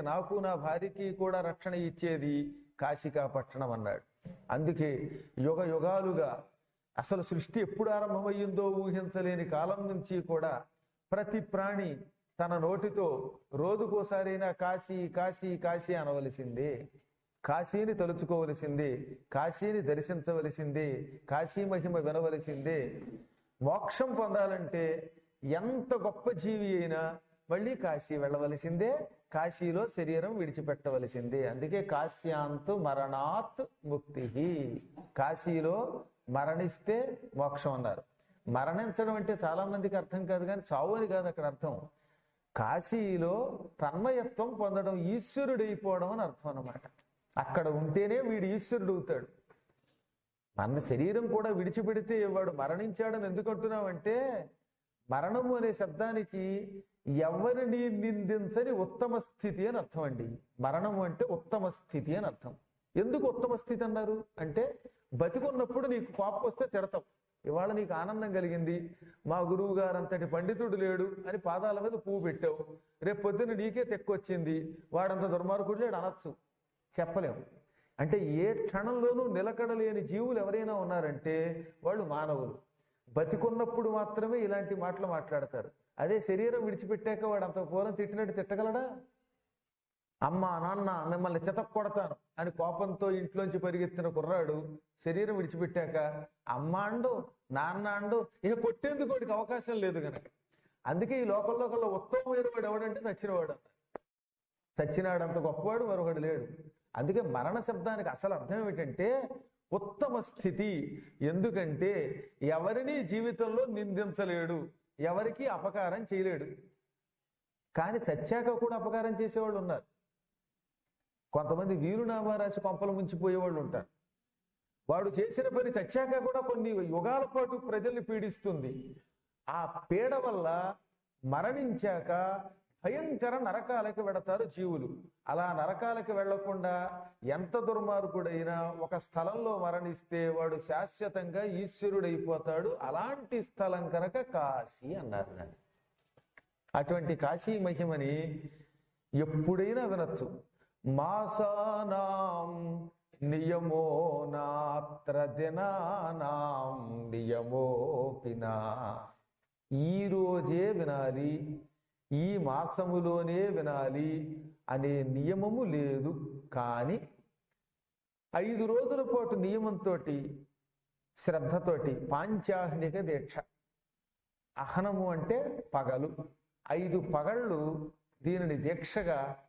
నాకు నా భార్యకి కూడా రక్షణ ఇచ్చేది కాశికా పట్టణం అన్నాడు. అందుకే యుగ యుగాలుగా అసలు సృష్టి ఎప్పుడు ఆరంభమయ్యిందో ఊహించలేని కాలం నుంచి కూడా ప్రతి ప్రాణి తన నోటితో రోజుకోసారైనా కాశీ కాశీ కాశీ అనవలసిందే. కాశీని తలుచుకోవలసిందే కాశీని దర్శించవలసిందే కాశీ మహిమ వినవలసిందే. మోక్షం పొందాలంటే ఎంత గొప్ప జీవి అయినా మళ్ళీ కాశీ వెళ్ళవలసిందే కాశీలో శరీరం విడిచిపెట్టవలసిందే. అందుకే కాశ్యాంతు మరణాత్ ముక్తి కాశీలో మరణిస్తే మోక్షం అన్నారు. మరణించడం అంటే చాలా మందికి అర్థం కాదు కానీ చావు అని కాదు అక్కడ అర్థం. కాశీలో తన్మయత్వం పొందడం ఈశ్వరుడైపోవడం అని అర్థం అనమాట అక్కడ ఉంటేనే వీడు ఈశ్వరుడు అవుతాడు మన శరీరం కూడా విడిచిపెడితే వాడు మరణించాడని ఎందుకు అంటున్నామంటే మరణము అనే శబ్దానికి ఎవరిని నిందించని ఉత్తమ స్థితి అని అర్థం అండి. మరణము అంటే ఉత్తమ స్థితి అని అర్థం. ఎందుకు ఉత్తమ స్థితి అన్నారు? అంటే బతికున్నప్పుడు నీకు కోపం వస్తే తిడతావు. ఇవాళ నీకు ఆనందం కలిగింది. మా గురువు గారు అంతటి పండితుడు లేడు అని పాదాల మీద పువ్వు పెట్టావు. రేపు పొద్దున్న నీకే తెక్కొచ్చింది. వాడంత దుర్మార్గుడు లేడు అనొచ్చు. చెప్పలేము అంటే ఏ క్షణంలోనూ నిలకడలేని జీవులు ఎవరైనా ఉన్నారంటే వాళ్ళు మానవులు. బతికున్నప్పుడు మాత్రమే ఇలాంటి మాటలు మాట్లాడతారు. అదే శరీరం విడిచిపెట్టాక వాడు అంత పూర్వం తిట్టినట్టు తిట్టగలడా? అమ్మ నాన్న మిమ్మల్ని చితక్ కొడతాను అని కోపంతో ఇంట్లోంచి పరిగెత్తిన కుర్రాడు శరీరం విడిచిపెట్టాక అమ్మ అండు నాన్న అండు ఇక కొట్టేందుకు వాడికి అవకాశం లేదు కనుక అందుకే ఈ లోకల్లో కల్లా ఉత్తమమైన వాడు ఎవడంటే చచ్చినవాడు అన్నారు చచ్చినాడు అంత గొప్పవాడు మరొకడు లేడు. అందుకే మరణ శబ్దానికి అసలు అర్థం ఏమిటంటే ఉత్తమ స్థితి. ఎందుకంటే ఎవరిని జీవితంలో నిందించలేడు. ఎవరికి అపకారం చేయలేడు. కానీ చచ్చాక కూడా అపకారం చేసేవాళ్ళు ఉన్నారు. కొంతమంది వీరునామా రాసి పంపలు ముంచిపోయేవాళ్ళు ఉంటారు. వాడు చేసిన పని చచ్చాక కూడా కొన్ని యుగాల పాటు ప్రజల్ని పీడిస్తుంది. ఆ పీడ వల్ల మరణించాక భయంకర నరకాలకి వెడతారు జీవులు. అలా నరకాలకి వెళ్ళకుండా ఎంత దుర్మార్గుడైనా ఒక స్థలంలో మరణిస్తే వాడు శాశ్వతంగా ఈశ్వరుడైపోతాడు. అలాంటి స్థలం కనుక కాశీ అన్నారు దాన్ని అటువంటి కాశీ మహిమని ఎప్పుడైనా వినొచ్చు. మాసానాం నియమో నాత్ర దినానాం నియమోపినా. ఈ రోజే వినాలి. ఈ మాసములోనే వినాలి అనే నియమము లేదు. కానీ ఐదు రోజుల పాటు నియమంతో శ్రద్ధతోటి పాంచాహ్నిక దీక్ష. అహనము అంటే పగలు. ఐదు పగళ్ళు దీనిని దీక్షగా